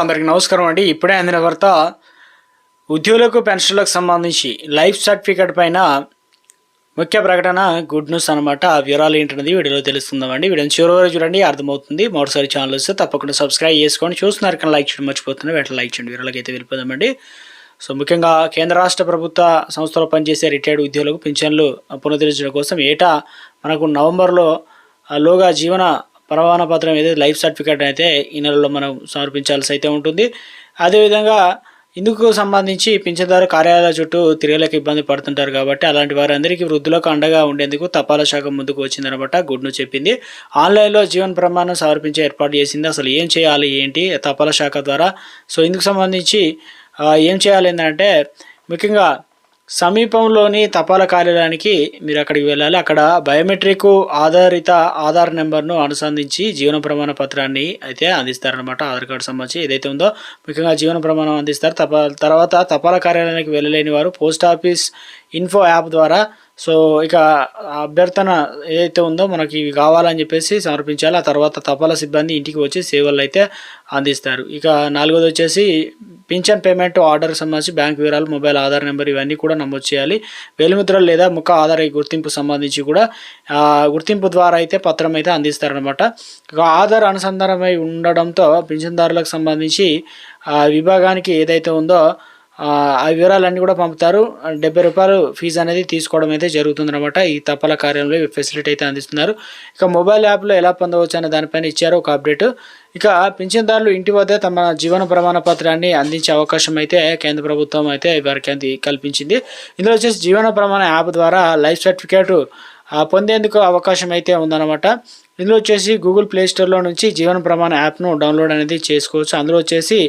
అందరికి నమస్కారం అండి. ఇప్పుడే అందిన వార్త ఉద్యోగులకు పెన్షన్లకు సంబంధించి లైఫ్ సర్టిఫికేట్ పైన ముఖ్య ప్రకటన గుడ్ న్యూస్ అనమాట ఆ వివరాలు ఏంటనేది వీడియోలో తెలుస్తుందామండి వీడియోని చివరి వరకు చూడండి అర్థమవుతుంది. మరోసారి ఛానల్ వస్తే తప్పకుండా సబ్స్క్రైబ్ చేసుకోండి. చూస్తున్నారు కానీ లైక్ చేయడం మర్చిపోతున్నారు. వెంటనే లైక్ చేయండి. వివరాలకి అయితే వెళ్ళిపోదామండి. సో ముఖ్యంగా కేంద్ర రాష్ట్ర ప్రభుత్వ సంస్థలో పనిచేసే రిటైర్డ్ ఉద్యోగులకు పింఛన్లు పునరుద్ధరించడం కోసం ఏటా మనకు నవంబర్లో లోగా జీవన ప్రమాణ పత్రం ఏదైతే లైఫ్ సర్టిఫికేట్ అయితే ఈ నెలలో మనం సమర్పించాల్సి అయితే ఉంటుంది. అదేవిధంగా ఇందుకు సంబంధించి పింఛన్దారు కార్యాలయాల చుట్టూ తిరగలేక ఇబ్బంది పడుతుంటారు కాబట్టి అలాంటి వారందరికీ వృద్ధులకు అండగా ఉండేందుకు తపాలా శాఖ ముందుకు వచ్చిందనమాట గుడ్ను చెప్పింది. ఆన్లైన్లో జీవన ప్రమాణం సమర్పించే ఏర్పాటు చేసింది. అసలు ఏం చేయాలి ఏంటి తపాలా శాఖ ద్వారా? సో ఇందుకు సంబంధించి ఏం చేయాలి ఏంటంటే ముఖ్యంగా సమీపంలోని తపాలా కార్యాలయానికి మీరు అక్కడికి వెళ్ళాలి. అక్కడ బయోమెట్రిక్ ఆధారిత ఆధార్ నెంబర్ను అనుసంధించి జీవన ప్రమాణ పత్రాన్ని అయితే అందిస్తారనమాట ఆధార్ కార్డు సంబంధించి ఏదైతే ఉందో ముఖ్యంగా జీవన ప్రమాణం అందిస్తారు. తపా తర్వాత తపాలా కార్యాలయానికి వెళ్ళలేని వారు పోస్ట్ ఆఫీస్ ఇన్ఫో యాప్ ద్వారా సో ఇక అభ్యర్థన ఏదైతే ఉందో మనకి ఇవి కావాలని చెప్పేసి సమర్పించాలి. ఆ తర్వాత తపాలా సిబ్బంది ఇంటికి వచ్చి సేవలు అయితే అందిస్తారు. ఇక నాలుగోది వచ్చేసి పింఛన్ పేమెంట్ ఆర్డర్ సంబంధించి బ్యాంక్ వివరాలు మొబైల్ ఆధార్ నెంబర్ ఇవన్నీ కూడా నమోదు చేయాలి. వేలిముద్రలు లేదా ముఖ ఆధార్ గుర్తింపు సంబంధించి కూడా గుర్తింపు ద్వారా అయితే పత్రం అయితే అందిస్తారనమాట ఆధార్ అనుసంధానమై ఉండడంతో పింఛన్దారులకు సంబంధించి విభాగానికి ఏదైతే ఉందో ఆ వివరాలన్నీ కూడా పంపుతారు. డెబ్బై రూపాయలు ఫీజు అనేది తీసుకోవడం అయితే జరుగుతుందన్నమాట. ఈ తపాలా కార్యంలో ఫెసిలిటీ అయితే అందిస్తున్నారు. ఇక మొబైల్ యాప్లో ఎలా పొందవచ్చు అనే దానిపైన ఇచ్చారు ఒక అప్డేట్. ఇక పింఛన్దారులు ఇంటి వద్ద తమ జీవన ప్రమాణ పత్రాన్ని అందించే అవకాశం అయితే కేంద్ర ప్రభుత్వం అయితే వారికి అంది కల్పించింది. ఇందులో వచ్చేసి జీవన ప్రమాణ యాప్ ద్వారా లైఫ్ సర్టిఫికేట్ పొందేందుకు అవకాశం అయితే ఉందన్నమాట. ఇందులో వచ్చేసి గూగుల్ ప్లేస్టోర్లో నుంచి జీవన ప్రమాణ యాప్ను డౌన్లోడ్ అనేది చేసుకోవచ్చు. అందులో వచ్చేసి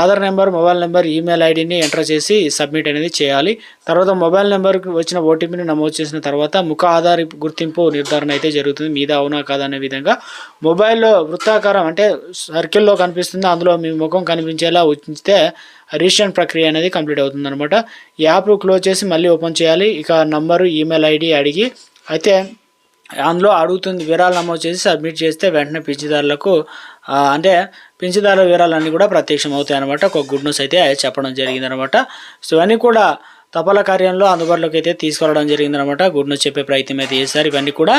Aadhaar number mobile number email ఐడిని ఎంటర్ చేసి సబ్మిట్ అనేది చేయాలి. తర్వాత మొబైల్ నెంబర్కి వచ్చిన ఓటీపీని నమోదు చేసిన తర్వాత ముఖ ఆధార్ గుర్తింపు నిర్ధారణ అయితే జరుగుతుంది. మీద అవునా కాదా అనే విధంగా. మొబైల్లో వృత్తాకారం అంటే సర్కిల్లో కనిపిస్తుంది. అందులో మీ ముఖం కనిపించేలా ఉంచితే రిజిస్ట్రేషన్ ప్రక్రియ అనేది కంప్లీట్ అవుతుంది అనమాట యాప్ క్లోజ్ చేసి మళ్ళీ ఓపెన్ చేయాలి. ఇక నంబరు ఈమెయిల్ ఐడి అడిగి అయితే అందులో అడుగుతుంది వివరాలు నమోదు చేసి సబ్మిట్ చేస్తే వెంటనే పింఛదారులకు అంటే పింఛదారుల వివరాలన్నీ కూడా ప్రత్యక్షం అవుతాయి అనమాట ఒక గుడ్ న్యూస్ అయితే చెప్పడం జరిగిందనమాట సో ఇవన్నీ కూడా తపాలా కార్యంలో అందుబాటులోకి అయితే తీసుకురావడం జరిగిందనమాట గుడ్ న్యూస్ చెప్పే ప్రయత్నం అయితే చేశారు. ఇవన్నీ కూడా